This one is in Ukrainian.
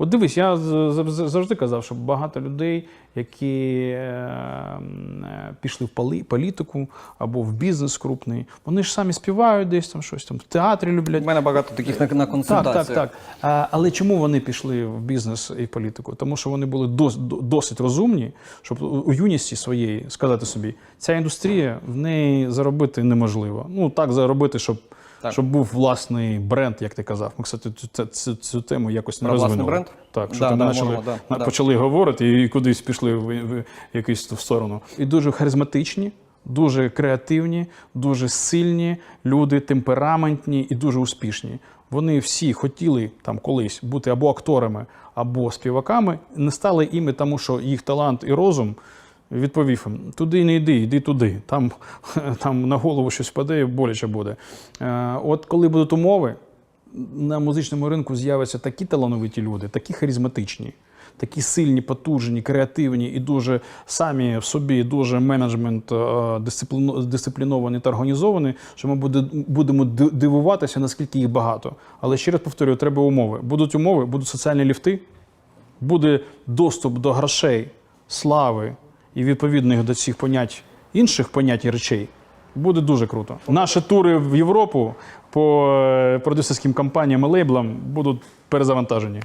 От дивись, я завжди казав, що багато людей, які е, е, пішли в політику або в бізнес крупний, вони ж самі співають десь там щось там в театрі люблять. У мене багато таких на, на Так, консультаціях. так, так. А, але чому вони пішли в бізнес і політику? Тому що вони були дос, досить розумні, щоб у- юності своєї сказати собі, ця індустрія в неї заробити неможливо. Ну так заробити, щоб, Так. щоб був власний бренд, як ти казав. Ми, кстати, цю, цю, цю, цю тему якось не Про власний розвинули. бренд? Так, що Да, там да, почали, можемо, да, на- да. почали говорити і кудись пішли в, в якусь ту сторону. І дуже харизматичні. Дуже креативні, дуже сильні люди, темпераментні і дуже успішні. Вони всі хотіли там колись бути або акторами, або співаками. Не стали іми, тому що їх талант і розум відповів їм: туди не йди, йди туди. Там, там на голову щось впаде і боляче буде. Е, От коли будуть умови, на музичному ринку з'являться такі талановиті люди, такі харизматичні, такі сильні, потужні, креативні і дуже самі в собі, дуже менеджмент е, дисципліновані та організовані, що ми будемо дивуватися, наскільки їх багато. Але ще раз повторюю, треба умови. Будуть умови, будуть соціальні ліфти, буде доступ до грошей, слави і відповідних до цих понять інших понять і речей. Буде дуже круто. Наші тури в Європу по е, продюсерським компаніям і лейблам будуть перезавантажені.